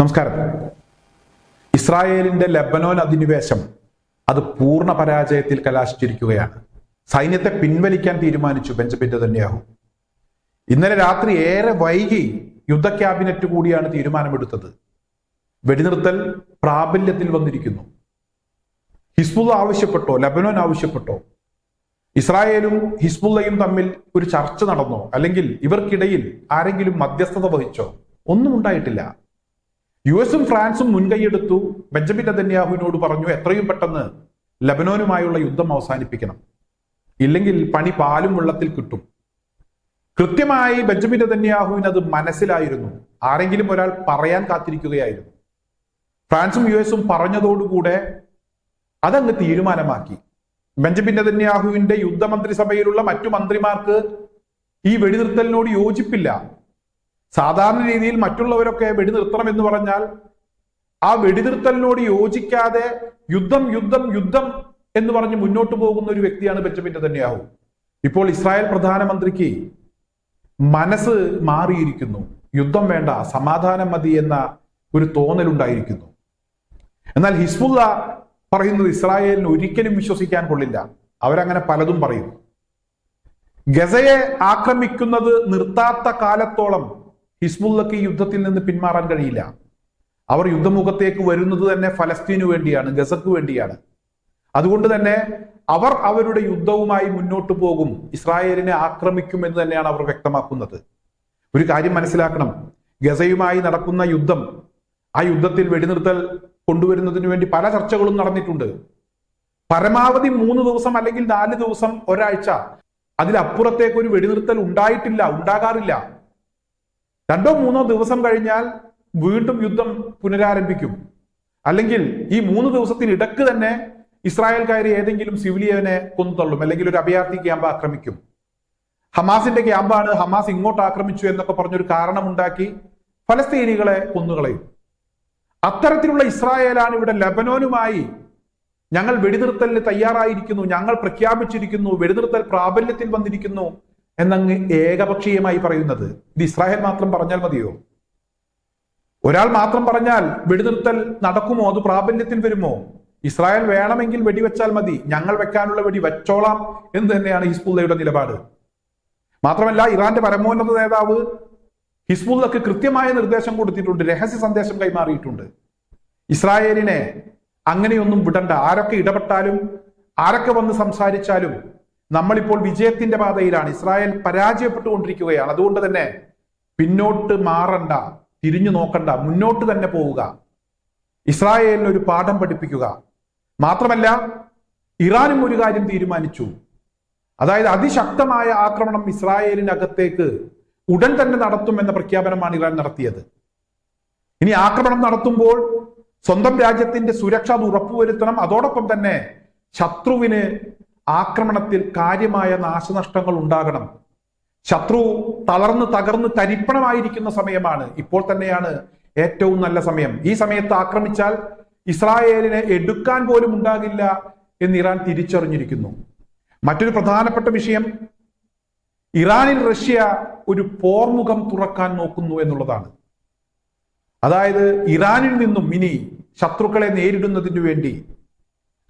നമസ്കാരം. ഇസ്രായേലിന്റെ ലെബനോൻ അധിനിവേശം അത് പൂർണ പരാജയത്തിൽ കലാശിച്ചിരിക്കുകയാണ്. സൈന്യത്തെ പിൻവലിക്കാൻ തീരുമാനിച്ചു ബെഞ്ചമിൻ തന്നെയാകും ഇന്നലെ രാത്രി ഏറെ വൈകി യുദ്ധ ക്യാബിനറ്റ് കൂടിയാണ് തീരുമാനമെടുത്തത്. വെടിനിർത്തൽ പ്രാബല്യത്തിൽ വന്നിരിക്കുന്നു. ഹിസ്ബുള്ള ആവശ്യപ്പെട്ടോ ലബനോൻ ആവശ്യപ്പെട്ടോ? ഇസ്രായേലും ഹിസ്ബുള്ളയും തമ്മിൽ ഒരു ചർച്ച നടന്നോ? അല്ലെങ്കിൽ ഇവർക്കിടയിൽ ആരെങ്കിലും മധ്യസ്ഥത വഹിച്ചോ? ഒന്നും ഉണ്ടായിട്ടില്ല. യു എസും ഫ്രാൻസും മുൻകൈയെടുത്തു. ബെഞ്ചമിൻ നെതന്യാഹുവിനോട് പറഞ്ഞു എത്രയും പെട്ടെന്ന് ലബനോനുമായുള്ള യുദ്ധം അവസാനിപ്പിക്കണം. ഇല്ലെങ്കിൽ പണി പാലും വെള്ളത്തിൽ കിട്ടും. കൃത്യമായി ബെഞ്ചമിൻ നെതന്യാഹുവിന് അത് മനസ്സിലായിരുന്നു. ആരെങ്കിലും ഒരാൾ പറയാൻ കാത്തിരിക്കുകയായിരുന്നു. ഫ്രാൻസും യു എസും പറഞ്ഞതോടുകൂടെ അതങ്ങ് തീരുമാനമാക്കി. ബെഞ്ചമിൻ നെതന്യാഹുവിന്റെ യുദ്ധമന്ത്രിസഭയിലുള്ള മറ്റു മന്ത്രിമാർക്ക് ഈ വെടിനിർത്തലിനോട് യോജിപ്പില്ല. സാധാരണ രീതിയിൽ മറ്റുള്ളവരൊക്കെ വെടിനിർത്തണം എന്ന് പറഞ്ഞാൽ ആ വെടിനിർത്തലിനോട് യോജിക്കാതെ യുദ്ധം യുദ്ധം യുദ്ധം എന്ന് പറഞ്ഞ് മുന്നോട്ട് പോകുന്ന ഒരു വ്യക്തിയാണ് ബെഞ്ചമിൻ തന്നെയാവും ഇപ്പോൾ ഇസ്രായേൽ പ്രധാനമന്ത്രിക്ക് മനസ്സ് മാറിയിരിക്കുന്നു. യുദ്ധം വേണ്ട സമാധാനം മതി എന്ന ഒരു തോന്നലുണ്ടായിരിക്കുന്നു. എന്നാൽ ഹിസ്ബുല്ല പറയുന്നത് ഇസ്രായേലിന് ഒരിക്കലും വിശ്വസിക്കാൻ കൊള്ളില്ല. അവരങ്ങനെ പലതും പറയും ഗസയെ ആക്രമിക്കുന്നത് നിർത്താത്ത കാലത്തോളം ഹിസ്ബുള്ളക്ക് യുദ്ധത്തിൽ നിന്ന് പിന്മാറാൻ കഴിയില്ല. അവർ യുദ്ധമുഖത്തേക്ക് വരുന്നത് തന്നെ ഫലസ്തീനു വേണ്ടിയാണ് ഗസക്ക് വേണ്ടിയാണ്. അതുകൊണ്ട് തന്നെ അവർ അവരുടെ യുദ്ധവുമായി മുന്നോട്ട് പോകും ഇസ്രായേലിനെ ആക്രമിക്കും എന്ന് തന്നെയാണ് അവർ വ്യക്തമാക്കുന്നത്. ഒരു കാര്യം മനസ്സിലാക്കണം ഗസയുമായി നടക്കുന്ന യുദ്ധം ആ യുദ്ധത്തിൽ വെടിനിർത്തൽ കൊണ്ടുവരുന്നതിന് വേണ്ടി പല ചർച്ചകളും നടന്നിട്ടുണ്ട്. പരമാവധി മൂന്ന് ദിവസം അല്ലെങ്കിൽ നാല് ദിവസം ഒരാഴ്ച അതിലപ്പുറത്തേക്ക് ഒരു വെടിനിർത്തൽ ഉണ്ടായിട്ടില്ല ഉണ്ടാകാറില്ല. രണ്ടോ മൂന്നോ ദിവസം കഴിഞ്ഞാൽ വീണ്ടും യുദ്ധം പുനരാരംഭിക്കും. അല്ലെങ്കിൽ ഈ മൂന്ന് ദിവസത്തിനിടക്ക് തന്നെ ഇസ്രായേൽക്കാർ ഏതെങ്കിലും സിവിലിയനെ കൊന്നുതള്ളും അല്ലെങ്കിൽ ഒരു അഭയാർത്ഥി ക്യാമ്പ് ആക്രമിക്കും. ഹമാസിന്റെ ക്യാമ്പാണ് ഹമാസ് ഇങ്ങോട്ട് ആക്രമിച്ചു എന്നൊക്കെ പറഞ്ഞൊരു കാരണമുണ്ടാക്കി ഫലസ്തീനികളെ കൊന്നുകളയും. അത്തരത്തിലുള്ള ഇസ്രായേലാണ് ഇവിടെ ലബനോനുമായി ഞങ്ങൾ വെടിനിർത്തലിന് തയ്യാറായിരിക്കുന്നു ഞങ്ങൾ പ്രഖ്യാപിച്ചിരിക്കുന്നു വെടിനിർത്തൽ പ്രാബല്യത്തിൽ വന്നിരിക്കുന്നു എന്നങ്ങ് ഏകപക്ഷീയമായി പറയുന്നത്. ഇത് ഇസ്രായേൽ മാത്രം പറഞ്ഞാൽ മതിയോ? ഒരാൾ മാത്രം പറഞ്ഞാൽ വെടിനിർത്തൽ നടക്കുമോ? അത് പ്രാബല്യത്തിൽ വരുമോ? ഇസ്രായേൽ വേണമെങ്കിൽ വെടിവെച്ചാൽ മതി. ഞങ്ങൾ വെക്കാനുള്ള വെടി വെച്ചോളാം എന്ന് തന്നെയാണ് ഹിസ്ബുള്ളയുടെ നിലപാട്. മാത്രമല്ല ഇറാന്റെ പരമോന്നത നേതാവ് ഹിസ്ബുള്ളക്ക് കൃത്യമായ നിർദ്ദേശം കൊടുത്തിട്ടുണ്ട്. രഹസ്യ സന്ദേശം കൈമാറിയിട്ടുണ്ട്. ഇസ്രായേലിനെ അങ്ങനെയൊന്നും വിടണ്ട. ആരൊക്കെ ഇടപെട്ടാലും ആരൊക്കെ വന്ന് സംസാരിച്ചാലും നമ്മളിപ്പോൾ വിജയത്തിന്റെ പാതയിലാണ്. ഇസ്രായേൽ പരാജയപ്പെട്ടുകൊണ്ടിരിക്കുകയാണ്. അതുകൊണ്ട് തന്നെ പിന്നോട്ട് മാറണ്ട തിരിഞ്ഞു നോക്കണ്ട മുന്നോട്ട് തന്നെ പോവുക. ഇസ്രായേലിന് ഒരു പാഠം പഠിപ്പിക്കുക. മാത്രമല്ല ഇറാനും ഒരു കാര്യം തീരുമാനിച്ചു. അതായത് അതിശക്തമായ ആക്രമണം ഇസ്രായേലിനകത്തേക്ക് ഉടൻ തന്നെ നടത്തുമെന്ന പ്രഖ്യാപനമാണ് ഇറാൻ നടത്തിയത്. ഇനി ആക്രമണം നടത്തുമ്പോൾ സ്വന്തം രാജ്യത്തിന്റെ സുരക്ഷ അത് ഉറപ്പുവരുത്തണം. അതോടൊപ്പം തന്നെ ശത്രുവിന് ആക്രമണത്തിൽ കാര്യമായ നാശനഷ്ടങ്ങൾ ഉണ്ടാകണം. ശത്രു തളർന്ന് തകർന്ന് തരിപ്പണമായിരിക്കുന്ന സമയമാണ്. ഇപ്പോൾ തന്നെയാണ് ഏറ്റവും നല്ല സമയം. ഈ സമയത്ത് ആക്രമിച്ചാൽ ഇസ്രായേലിനെ എടുക്കാൻ പോലും ഉണ്ടാകില്ല എന്ന് ഇറാൻ തിരിച്ചറിഞ്ഞിരിക്കുന്നു. മറ്റൊരു പ്രധാനപ്പെട്ട വിഷയം ഇറാനിൽ റഷ്യ ഒരു പോർമുഖം തുറക്കാൻ നോക്കുന്നു എന്നുള്ളതാണ്. അതായത് ഇറാനിൽ നിന്നും ഇനി ശത്രുക്കളെ നേരിടുന്നതിനു വേണ്ടി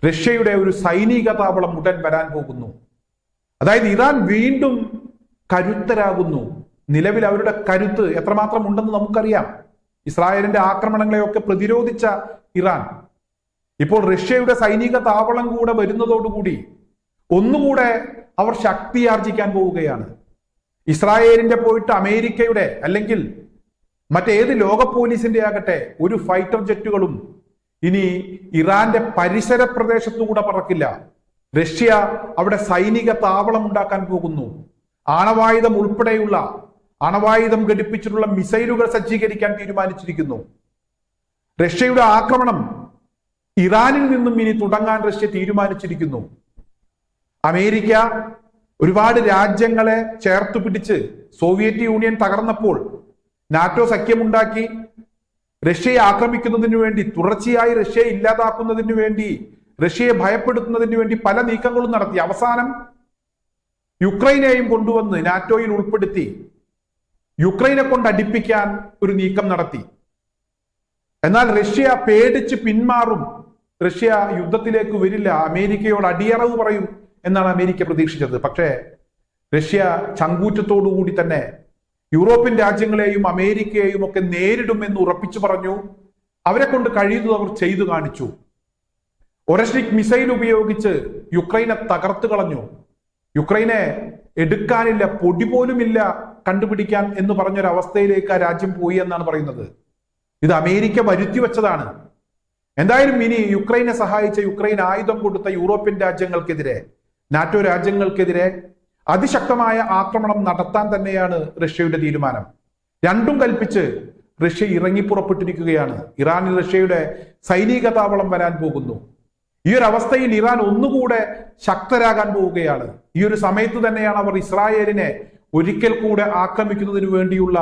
റഷ്യയുടെ ഒരു സൈനിക താവളം ഉടൻ വരാൻ പോകുന്നു. അതായത് ഇറാൻ വീണ്ടും കരുത്തരാകുന്നു. നിലവിൽ അവരുടെ കരുത്ത് എത്രമാത്രം ഉണ്ടെന്ന് നമുക്കറിയാം. ഇസ്രായേലിന്റെ ആക്രമണങ്ങളെയൊക്കെ പ്രതിരോധിച്ച ഇറാൻ. ഇപ്പോൾ റഷ്യയുടെ സൈനിക താവളം കൂടെ വരുന്നതോടുകൂടി ഒന്നുകൂടെ അവർ ശക്തിയാർജിക്കാൻ പോവുകയാണ്. ഇസ്രായേലിന്റെ പോയിട്ട് അമേരിക്കയുടെ അല്ലെങ്കിൽ മറ്റേത് ലോക പോലീസിന്റെ ആകട്ടെ ഒരു ഫൈറ്റർ ജെറ്റുകളും ഇനി ഇറാന്റെ പരിസര പ്രദേശത്തുകൂടെ പറക്കില്ല. റഷ്യ അവിടെ സൈനിക താവളം ഉണ്ടാക്കാൻ പോകുന്നു. ആണവായുധം ഉൾപ്പെടെയുള്ള അണവായുധം ഘടിപ്പിച്ചിട്ടുള്ള മിസൈലുകൾ സജ്ജീകരിക്കാൻ തീരുമാനിച്ചിരിക്കുന്നു. റഷ്യയുടെ ആക്രമണം ഇറാനിൽ നിന്നും ഇനി തുടങ്ങാൻ റഷ്യ തീരുമാനിച്ചിരിക്കുന്നു. അമേരിക്ക ഒരുപാട് രാജ്യങ്ങളെ ചേർത്ത് പിടിച്ച് സോവിയറ്റ് യൂണിയൻ തകർന്നപ്പോൾ നാറ്റോ സഖ്യമുണ്ടാക്കി റഷ്യയെ ആക്രമിക്കുന്നതിന് വേണ്ടി തുടർച്ചയായി റഷ്യയെ ഇല്ലാതാക്കുന്നതിന് വേണ്ടി റഷ്യയെ ഭയപ്പെടുത്തുന്നതിന് വേണ്ടി പല നീക്കങ്ങളും നടത്തി. അവസാനം യുക്രൈനെയും കൊണ്ടുവന്ന് നാറ്റോയിൽ ഉൾപ്പെടുത്തി യുക്രൈനെ കൊണ്ട് അടിപ്പിക്കാൻ ഒരു നീക്കം നടത്തി. എന്നാൽ റഷ്യ പേടിച്ച് പിന്മാറും. റഷ്യ യുദ്ധത്തിലേക്ക് വരില്ല. അമേരിക്കയോട് അടിയറവ് പറയും എന്നാണ് അമേരിക്ക പ്രതീക്ഷിച്ചത്. പക്ഷേ റഷ്യ ചങ്കൂറ്റത്തോടു കൂടി തന്നെ യൂറോപ്യൻ രാജ്യങ്ങളെയും അമേരിക്കയെയും ഒക്കെ നേരിടുമെന്ന് ഉറപ്പിച്ചു പറഞ്ഞു. അവരെ കൊണ്ട് കഴിയുന്നത് അവർ ചെയ്തു കാണിച്ചു. ഒരഷ്ടിക് മിസൈൽ ഉപയോഗിച്ച് യുക്രൈനെ തകർത്ത് കളഞ്ഞു. യുക്രൈനെ എടുക്കാനില്ല പൊടി പോലുമില്ല കണ്ടുപിടിക്കാൻ എന്ന് പറഞ്ഞൊരവസ്ഥയിലേക്ക് ആ രാജ്യം പോയി എന്നാണ് പറയുന്നത്. ഇത് അമേരിക്ക വരുത്തി വെച്ചതാണ്. എന്തായാലും ഇനി യുക്രൈനെ സഹായിച്ച യുക്രൈൻ ആയുധം കൊടുത്ത യൂറോപ്യൻ രാജ്യങ്ങൾക്കെതിരെ നാറ്റോ രാജ്യങ്ങൾക്കെതിരെ അതിശക്തമായ ആക്രമണം നടത്താൻ തന്നെയാണ് റഷ്യയുടെ തീരുമാനം. രണ്ടും കൽപ്പിച്ച് റഷ്യ ഇറങ്ങിപ്പുറപ്പെട്ടിരിക്കുകയാണ് ഇറാനിൽ റഷ്യയുടെ സൈനിക താവളം വരാൻ പോകുന്നു. ഈ ഒരു അവസ്ഥയിൽ ഇറാൻ ഒന്നുകൂടെ ശക്തരാകാൻ പോവുകയാണ്. ഈ ഒരു സമയത്ത് തന്നെയാണ് അവർ ഇസ്രായേലിനെ ഒരിക്കൽ കൂടെ ആക്രമിക്കുന്നതിന് വേണ്ടിയുള്ള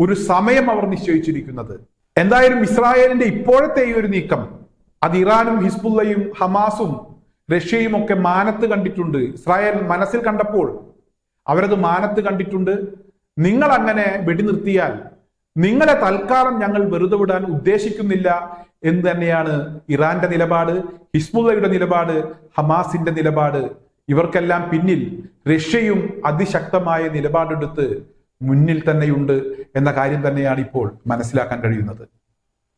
ഒരു സമയം അവർ നിശ്ചയിച്ചിരിക്കുന്നത്. എന്തായാലും ഇസ്രായേലിന്റെ ഇപ്പോഴത്തെ ഈ ഒരു നീക്കം അത് ഇറാനും ഹിസ്ബുള്ളയും ഹമാസും റഷ്യയും ഒക്കെ മാനത്ത് കണ്ടിട്ടുണ്ട്. ഇസ്രായേൽ മനസ്സിൽ കണ്ടപ്പോൾ അവരത് മാനത്ത് കണ്ടിട്ടുണ്ട്. നിങ്ങൾ അങ്ങനെ വെടിനിർത്തിയാൽ നിങ്ങളെ തൽക്കാലം ഞങ്ങൾ വെറുതെ വിടാൻ ഉദ്ദേശിക്കുന്നില്ല എന്ന് തന്നെയാണ് ഇറാന്റെ നിലപാട് ഹിസ്ബുള്ളയുടെ നിലപാട് ഹമാസിന്റെ നിലപാട്. ഇവർക്കെല്ലാം പിന്നിൽ റഷ്യയും അതിശക്തമായ നിലപാടെടുത്ത് മുന്നിൽ തന്നെയുണ്ട് എന്ന കാര്യം തന്നെയാണ് ഇപ്പോൾ മനസ്സിലാക്കാൻ കഴിയുന്നത്.